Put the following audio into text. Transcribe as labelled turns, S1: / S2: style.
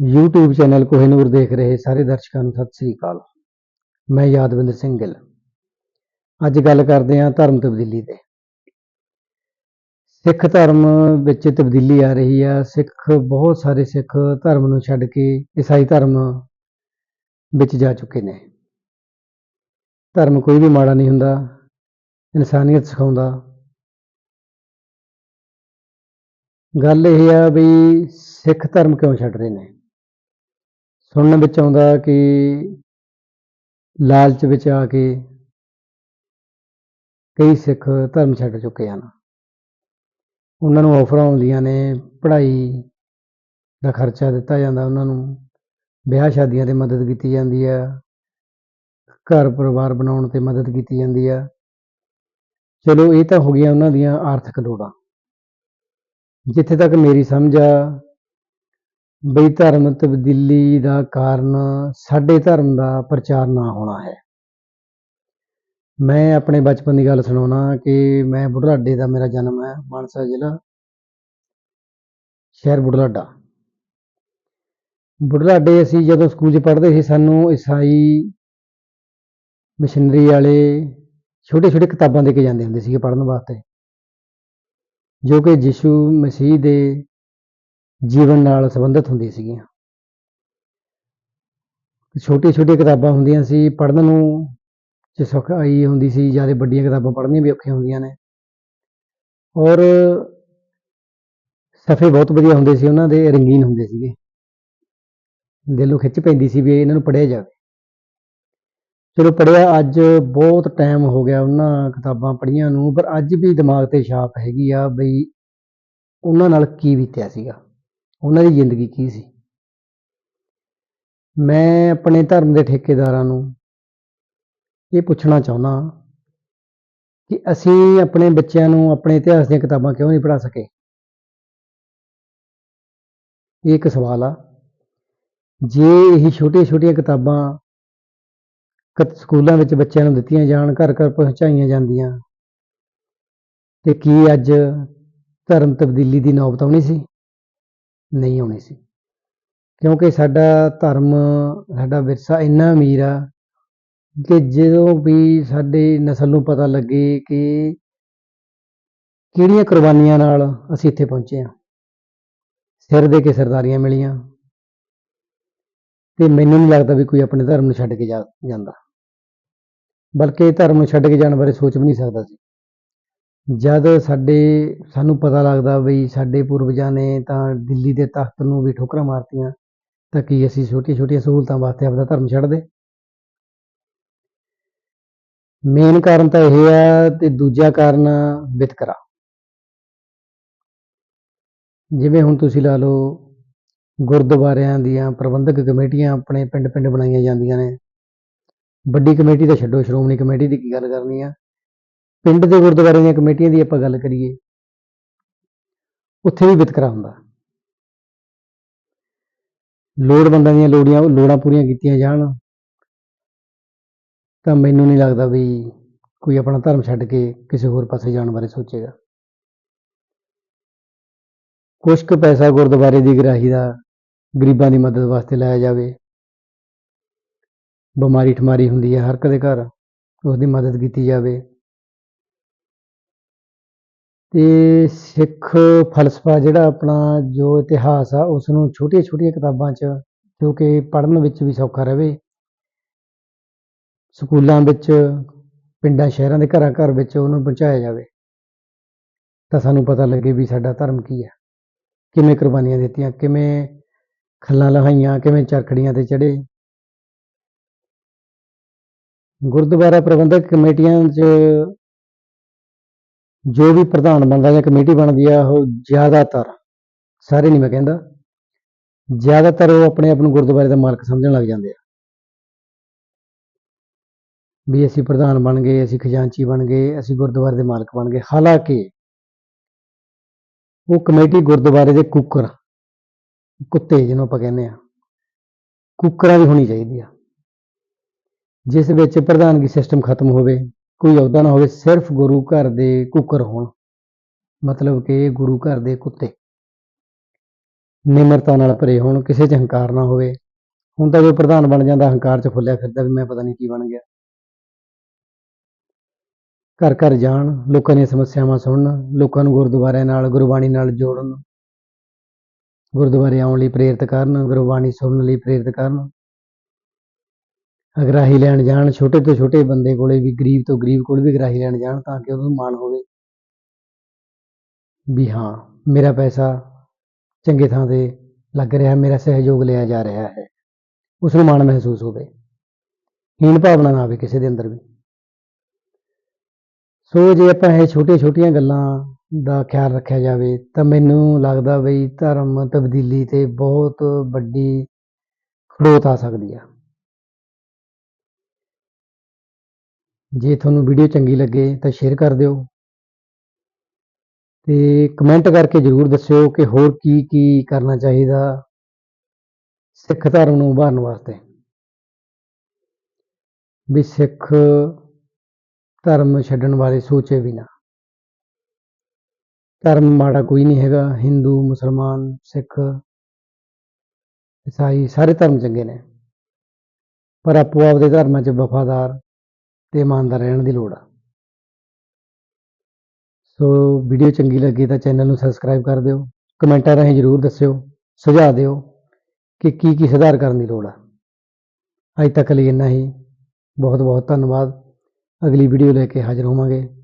S1: YouTube channel Kohinoor ਦੇਖ ਰਹੇ ਸਾਰੇ ਦਰਸ਼ਕਾਂ ਨੂੰ ਸਤਿ ਸ੍ਰੀ ਅਕਾਲ। ਮੈਂ ਯਾਦਵਿੰਦਰ ਸਿੰਘ ਗਿੱਲ। ਅੱਜ ਗੱਲ ਕਰਦੇ ਹਾਂ ਧਰਮ ਤਬਦੀਲੀ ਤੇ ਸਿੱਖ ਧਰਮ ਵਿੱਚ ਤਬਦੀਲੀ ਆ ਰਹੀ ਆ। ਸਿੱਖ, ਬਹੁਤ ਸਾਰੇ ਸਿੱਖ ਧਰਮ ਨੂੰ ਛੱਡ ਕੇ ਈਸਾਈ ਧਰਮ ਵਿੱਚ ਜਾ ਚੁੱਕੇ ਨੇ। ਧਰਮ ਕੋਈ ਵੀ ਮਾੜਾ ਨਹੀਂ ਹੁੰਦਾ, ਇਨਸਾਨੀਅਤ ਸਿਖਾਉਂਦਾ। ਗੱਲ ਇਹ ਆ ਵੀ ਸਿੱਖ ਧਰਮ ਕਿਉਂ ਛੱਡ ਰਹੇ ਨੇ? ਸੁਣਨ ਵਿੱਚ ਆਉਂਦਾ ਕਿ ਲਾਲਚ ਵਿੱਚ ਆ ਕੇ ਕਈ ਸਿੱਖ ਧਰਮ ਛੱਡ ਚੁੱਕੇ ਹਨ। ਉਹਨਾਂ ਨੂੰ ਆਫਰਾਂ ਆਉਂਦੀਆਂ ਨੇ, ਪੜ੍ਹਾਈ ਦਾ ਖਰਚਾ ਦਿੱਤਾ ਜਾਂਦਾ ਉਹਨਾਂ ਨੂੰ, ਵਿਆਹ ਸ਼ਾਦੀਆਂ ਤੇ ਮਦਦ ਕੀਤੀ ਜਾਂਦੀ ਆ ਘਰ ਪਰਿਵਾਰ ਬਣਾਉਣ ਤੇ ਮਦਦ ਕੀਤੀ ਜਾਂਦੀ ਆ ਚਲੋ ਇਹ ਤਾਂ ਹੋ ਗਈਆਂ ਉਹਨਾਂ ਦੀਆਂ ਆਰਥਿਕ ਲੋੜਾਂ। ਜਿੱਥੇ ਤੱਕ ਮੇਰੀ ਸਮਝ ਆ ਬਈ ਧਰਮ ਤਬਦੀਲੀ ਦਾ ਕਾਰਨ ਸਾਡੇ ਧਰਮ ਦਾ ਪ੍ਰਚਾਰ ਨਾ ਹੋਣਾ ਹੈ। ਮੈਂ ਆਪਣੇ ਬਚਪਨ ਦੀ ਗੱਲ ਸੁਣਾਉਣਾ ਕਿ ਮੈਂ ਬੁਢਲਾਡੇ ਦਾ ਮੇਰਾ ਜਨਮ ਹੈ, ਮਾਨਸਾ ਜ਼ਿਲ੍ਹਾ, ਸ਼ਹਿਰ ਬੁਢਲਾਡਾ। ਬੁਢਲਾਡੇ ਅਸੀਂ ਜਦੋਂ ਸਕੂਲ 'ਚ ਪੜ੍ਹਦੇ ਸੀ, ਸਾਨੂੰ ਈਸਾਈ ਮਿਸ਼ਨਰੀ ਵਾਲੇ ਛੋਟੇ ਛੋਟੇ ਕਿਤਾਬਾਂ ਦੇ ਕੇ ਜਾਂਦੇ ਹੁੰਦੇ ਸੀਗੇ ਪੜ੍ਹਨ ਵਾਸਤੇ, ਜੋ ਕਿ ਯਿਸੂ ਮਸੀਹ ਦੇ ਜੀਵਨ ਨਾਲ ਸੰਬੰਧਿਤ ਹੁੰਦੀਆਂ ਸੀਗੀਆਂ। ਛੋਟੀਆਂ ਛੋਟੀਆਂ ਕਿਤਾਬਾਂ ਹੁੰਦੀਆਂ ਸੀ, ਪੜ੍ਹਨ ਨੂੰ ਚ ਸੌਖਾਈ ਹੁੰਦੀ ਸੀ, ਜ਼ਿਆਦਾ ਵੱਡੀਆਂ ਕਿਤਾਬਾਂ ਪੜ੍ਹਨੀਆਂ ਵੀ ਔਖੀਆਂ ਹੁੰਦੀਆਂ ਨੇ। ਔਰ ਸਫ਼ੇ ਬਹੁਤ ਵਧੀਆ ਹੁੰਦੇ ਸੀ, ਉਹਨਾਂ ਦੇ ਰੰਗੀਨ ਹੁੰਦੇ ਸੀਗੇ। ਦਿਲੋਂ ਖਿੱਚ ਪੈਂਦੀ ਸੀ ਵੀ ਇਹਨਾਂ ਨੂੰ ਪੜ੍ਹਿਆ ਜਾਵੇ। ਚਲੋ ਪੜ੍ਹਿਆ ਅੱਜ ਬਹੁਤ ਟਾਈਮ ਹੋ ਗਿਆ ਉਹਨਾਂ ਕਿਤਾਬਾਂ ਪੜ੍ਹੀਆਂ ਨੂੰ, ਪਰ ਅੱਜ ਵੀ ਦਿਮਾਗ ਤੇ ਛਾਪ ਹੈਗੀ ਆ ਬਈ ਉਹਨਾਂ ਨਾਲ ਕੀ ਬੀਤਿਆ ਸੀਗਾ। ਉਹਨਾਂ ਦੀ ਜ਼ਿੰਦਗੀ ਕੀ ਸੀ? ਮੈਂ ਆਪਣੇ ਧਰਮ ਦੇ ਠੇਕੇਦਾਰਾਂ ਨੂੰ ਇਹ ਪੁੱਛਣਾ ਚਾਹੁੰਦਾ ਕਿ ਅਸੀਂ ਆਪਣੇ ਬੱਚਿਆਂ ਨੂੰ ਆਪਣੇ ਇਤਿਹਾਸ ਦੀਆਂ ਕਿਤਾਬਾਂ ਕਿਉਂ ਨਹੀਂ ਪੜ੍ਹਾ ਸਕੇ? ਇਹ ਇੱਕ ਸਵਾਲ ਆ। ਜੇ ਇਹ ਛੋਟੀਆਂ ਛੋਟੀਆਂ ਕਿਤਾਬਾਂ ਕ- ਸਕੂਲਾਂ ਵਿੱਚ ਬੱਚਿਆਂ ਨੂੰ ਦਿੱਤੀਆਂ ਜਾਣ ਘਰ ਘਰ ਪਹੁੰਚਾਈਆਂ ਜਾਂਦੀਆਂ, ਤੇ ਕੀ ਅੱਜ ਧਰਮ ਤਬਦੀਲੀ ਦੀ ਨੌਬਤ ਆਉਣੀ ਸੀ? ਨਹੀਂ ਆਉਣੀ ਸੀ। ਕਿਉਂਕਿ ਸਾਡਾ ਧਰਮ, ਸਾਡਾ ਵਿਰਸਾ ਇੰਨਾ ਅਮੀਰ ਆ ਕਿ ਜਦੋਂ ਵੀ ਸਾਡੇ ਨਸਲ ਨੂੰ ਪਤਾ ਲੱਗੇ ਕਿ ਕਿਹੜੀਆਂ ਕੁਰਬਾਨੀਆਂ ਨਾਲ ਅਸੀਂ ਇੱਥੇ ਪਹੁੰਚੇ ਹਾਂ। ਸਿਰ ਦੇ ਕੇ ਸਰਦਾਰੀਆਂ ਮਿਲੀਆਂ ਤੇ ਮੈਨੂੰ ਨਹੀਂ ਲੱਗਦਾ ਵੀ ਕੋਈ ਆਪਣੇ ਧਰਮ ਨੂੰ ਛੱਡ ਕੇ ਜਾ, ਜਾਂਦਾ। ਬਲਕਿ ਧਰਮ ਨੂੰ ਛੱਡ ਕੇ ਜਾਣ ਬਾਰੇ ਸੋਚ ਵੀ ਨਹੀਂ ਸਕਦਾ ਸੀ। ਜਦ ਸਾਡੇ, ਸਾਨੂੰ ਪਤਾ ਲੱਗਦਾ ਵੀ ਸਾਡੇ ਪੂਰਵਜਾਂ ਨੇ ਤਾਂ ਦਿੱਲੀ ਦੇ ਤਖਤ ਨੂੰ ਵੀ ਠੋਕਰਾਂ ਮਾਰਤੀਆਂ, ਤਾਂ ਕੀ ਅਸੀਂ ਛੋਟੀਆਂ ਛੋਟੀਆਂ ਸਹੂਲਤਾਂ ਵਾਸਤੇ ਆਪਣਾ ਧਰਮ ਛੱਡ ਦੇ ਮੇਨ ਕਾਰਨ ਤਾਂ ਇਹ ਹੈ ਤੇ ਦੂਜਾ ਕਾਰਨ ਵਿਤਕਰਾ। ਜਿਵੇਂ ਹੁਣ ਤੁਸੀਂ ਲਾ ਲਓ, ਗੁਰਦੁਆਰਿਆਂ ਦੀਆਂ ਪ੍ਰਬੰਧਕ ਕਮੇਟੀਆਂ ਆਪਣੇ ਪਿੰਡ-ਪਿੰਡ ਬਣਾਈਆਂ ਜਾਂਦੀਆਂ ਨੇ। ਵੱਡੀ ਕਮੇਟੀ ਤਾਂ ਛੱਡੋ, ਸ਼੍ਰੋਮਣੀ ਕਮੇਟੀ ਦੀ ਕੀ ਗੱਲ ਕਰਨੀ ਆ? ਪਿੰਡ ਦੇ ਗੁਰਦੁਆਰੇ ਦੀਆਂ ਕਮੇਟੀਆਂ ਦੀ ਆਪਾਂ ਗੱਲ ਕਰੀਏ, ਉੱਥੇ ਵੀ ਵਿਤਕਰਾ ਹੁੰਦਾ। ਲੋੜਵੰਦਾਂ ਦੀਆਂ ਲੋੜੀਆਂ, ਲੋੜਾਂ ਪੂਰੀਆਂ ਕੀਤੀਆਂ ਜਾਣ, ਤਾਂ ਮੈਨੂੰ ਨਹੀਂ ਲੱਗਦਾ ਵੀ ਕੋਈ ਆਪਣਾ ਧਰਮ ਛੱਡ ਕੇ ਕਿਸੇ ਹੋਰ ਪਾਸੇ ਜਾਣ ਬਾਰੇ ਸੋਚੇਗਾ। ਕੁਛ ਕੁ ਪੈਸਾ ਗੁਰਦੁਆਰੇ ਦੀ ਗ੍ਰਾਹੀ ਦਾ ਗਰੀਬਾਂ ਦੀ ਮਦਦ ਵਾਸਤੇ ਲਾਇਆ ਜਾਵੇ। ਬਿਮਾਰੀ ਠਮਾਰੀ ਹੁੰਦੀ ਹੈ ਹਰ ਕਦੇ ਘਰ, ਉਸ ਦੀ ਮਦਦ ਕੀਤੀ ਜਾਵੇ। ਤੇ ਸਿੱਖ ਫਲਸਫਾ ਜਿਹੜਾ ਆਪਣਾ ਜੋ ਇਤਿਹਾਸ ਆ ਉਸ ਨੂੰ ਛੋਟੀਆਂ ਛੋਟੀਆਂ ਕਿਤਾਬਾਂ 'ਚ, ਜੋ ਕਿ ਪੜ੍ਹਨ ਵਿੱਚ ਵੀ ਸੌਖਾ ਰਹੇ ਸਕੂਲਾਂ ਵਿੱਚ, ਪਿੰਡਾਂ, ਸ਼ਹਿਰਾਂ ਦੇ ਘਰਾਂ ਘਰ ਵਿੱਚ ਉਹਨੂੰ ਪਹੁੰਚਾਇਆ ਜਾਵੇ। ਤਾਂ ਸਾਨੂੰ ਪਤਾ ਲੱਗੇ ਵੀ ਸਾਡਾ ਧਰਮ ਕੀ ਹੈ ਕਿਵੇਂ ਕੁਰਬਾਨੀਆਂ ਦਿੱਤੀਆਂ, ਕਿਵੇਂ ਖੱਲਾਂ ਲਹਾਈਆਂ, ਕਿਵੇਂ ਚਰਖੜੀਆਂ ਤੇ ਚੜੇ ਗੁਰਦੁਆਰਾ ਪ੍ਰਬੰਧਕ ਕਮੇਟੀਆਂ 'ਚ ਜੋ ਵੀ ਪ੍ਰਧਾਨ ਬਣਦਾ ਜਾਂ ਕਮੇਟੀ ਬਣਦੀ ਆ, ਉਹ ਜ਼ਿਆਦਾਤਰ, ਸਾਰੇ ਨਹੀਂ ਮੈਂ ਕਹਿੰਦਾ, ਜ਼ਿਆਦਾਤਰ ਉਹ ਆਪਣੇ ਆਪ ਨੂੰ ਗੁਰਦੁਆਰੇ ਦਾ ਮਾਲਕ ਸਮਝਣ ਲੱਗ ਜਾਂਦੇ ਆ। ਵੀ ਅਸੀਂ ਪ੍ਰਧਾਨ ਬਣ ਗਏ, ਅਸੀਂ ਖਜ਼ਾਨਚੀ ਬਣ ਗਏ, ਅਸੀਂ ਗੁਰਦੁਆਰੇ ਦੇ ਮਾਲਕ ਬਣ ਗਏ। ਹਾਲਾਂਕਿ ਉਹ ਕਮੇਟੀ ਗੁਰਦੁਆਰੇ ਦੇ ਕੁੱਕਰ, ਕੁੱਤੇ ਜਿਹਨੂੰ ਆਪਾਂ ਕਹਿੰਦੇ ਆ, ਕੁੱਕਰਾਂ ਦੀ ਹੋਣੀ ਚਾਹੀਦੀ ਆ। ਜਿਸ ਵਿੱਚ ਪ੍ਰਧਾਨਗੀ ਸਿਸਟਮ ਖਤਮ ਹੋਵੇ ਕੋਈ ਅਹੁਦਾ ਨਾ ਹੋਵੇ, ਸਿਰਫ ਗੁਰੂ ਘਰ ਦੇ ਕੁੱਕਰ ਹੋਣ। ਮਤਲਬ ਕਿ ਗੁਰੂ ਘਰ ਦੇ ਕੁੱਤੇ। ਨਿਮਰਤਾ ਨਾਲ ਭਰੇ ਹੋਣ, ਕਿਸੇ 'ਚ ਹੰਕਾਰ ਨਾ ਹੋਵੇ। ਹੁਣ ਤਾਂ ਜੋ ਪ੍ਰਧਾਨ ਬਣ ਜਾਂਦਾ, ਹੰਕਾਰ 'ਚ ਫੁੱਲਿਆ ਫਿਰਦਾ ਵੀ ਮੈਂ ਪਤਾ ਨਹੀਂ ਕੀ ਬਣ ਗਿਆ। ਘਰ ਘਰ ਜਾਣ, ਲੋਕਾਂ ਦੀਆਂ ਸਮੱਸਿਆਵਾਂ ਸੁਣਨ, ਲੋਕਾਂ ਨੂੰ ਗੁਰਦੁਆਰਿਆਂ ਨਾਲ, ਗੁਰਬਾਣੀ ਨਾਲ ਜੋੜਨ। ਗੁਰਦੁਆਰੇ ਆਉਣ ਲਈ ਪ੍ਰੇਰਿਤ ਕਰਨ, ਗੁਰਬਾਣੀ ਸੁਣਨ ਲਈ ਪ੍ਰੇਰਿਤ ਕਰਨ। ਅਗਰਾਹੀ ਲੈਣ ਜਾਣ, ਛੋਟੇ ਤੋਂ ਛੋਟੇ ਬੰਦੇ ਕੋਲੇ ਵੀ, ਗਰੀਬ ਤੋਂ ਗਰੀਬ ਕੋਲ ਵੀ ਅਗਰਾਹੀ ਲੈਣ ਜਾਣ ਤਾਂ ਕਿ ਉਹਨੂੰ ਮਾਣ ਹੋਵੇ। ਵੀ ਹਾਂ, ਮੇਰਾ ਪੈਸਾ ਚੰਗੇ ਥਾਂ ਤੇ ਲੱਗ ਰਿਹਾ ਮੇਰਾ ਸਹਿਯੋਗ ਲਿਆ ਜਾ ਰਿਹਾ ਹੈ। ਉਸ ਨੂੰ ਮਾਣ ਮਹਿਸੂਸ ਹੋਵੇ। ਹੀਣ ਭਾਵਨਾ ਨਾ ਆਵੇ ਕਿਸੇ ਦੇ ਅੰਦਰ ਵੀ। ਸੋ ਜੇ ਆਪਾਂ ਇਹ ਛੋਟੀਆਂ ਛੋਟੀਆਂ ਗੱਲਾਂ ਦਾ ਖਿਆਲ ਰੱਖਿਆ ਜਾਵੇ, ਤਾਂ ਮੈਨੂੰ ਲੱਗਦਾ ਬਈ ਧਰਮ ਤਬਦੀਲੀ ਤੇ ਬਹੁਤ ਵੱਡੀ ਖੜੋਤ ਆ ਸਕਦੀ ਆ। ਜੇ ਤੁਹਾਨੂੰ ਵੀਡੀਓ ਚੰਗੀ ਲੱਗੇ ਤਾਂ ਸ਼ੇਅਰ ਕਰ ਦਿਓ ਤੇ ਕਮੈਂਟ ਕਰਕੇ ਜਰੂਰ ਦੱਸਿਓ ਕਿ ਹੋਰ ਕੀ ਕੀ ਕਰਨਾ ਚਾਹੀਦਾ ਸਿੱਖ ਧਰਮ ਨੂੰ ਉਭਾਰਨ ਵਾਸਤੇ। ਵੀ ਸਿੱਖ ਧਰਮ ਛੱਡਣ ਵਾਲੇ ਸੋਚੇ ਵੀ ਨਾ ਧਰਮ ਮਾੜਾ ਕੋਈ ਨਹੀਂ ਹੈਗਾ, ਹਿੰਦੂ, ਮੁਸਲਮਾਨ, ਸਿੱਖ, ਈਸਾਈ, ਸਾਰੇ ਧਰਮ ਚੰਗੇ ਨੇ। ਪਰ ਆਪੋ ਆਪਦੇ ਧਰਮਾਂ 'ਚ ਵਫਾਦਾਰ ਤੇ ਇਮਾਨਦਾਰ ਰਹਿਣ ਦੀ ਲੋੜ ਆ। ਸੋ ਵੀਡੀਓ ਚੰਗੀ ਲੱਗੀ ਤਾਂ ਚੈਨਲ ਨੂੰ ਸਬਸਕ੍ਰਾਈਬ ਕਰ ਦਿਓ। ਕਮੈਂਟਾਂ ਰਾਹੀਂ ਜਰੂਰ ਦੱਸਿਓ, ਸੁਝਾਅ ਦਿਓ ਕਿ ਕੀ ਕੀ ਸੁਧਾਰ ਕਰਨ ਦੀ ਲੋੜ ਆ। ਅੱਜ ਤੱਕ ਲਈ ਇੰਨਾ ਹੀ। ਬਹੁਤ ਬਹੁਤ ਧੰਨਵਾਦ। ਅਗਲੀ ਵੀਡੀਓ ਲੈ ਕੇ ਹਾਜ਼ਰ ਹੋਵਾਂਗੇ।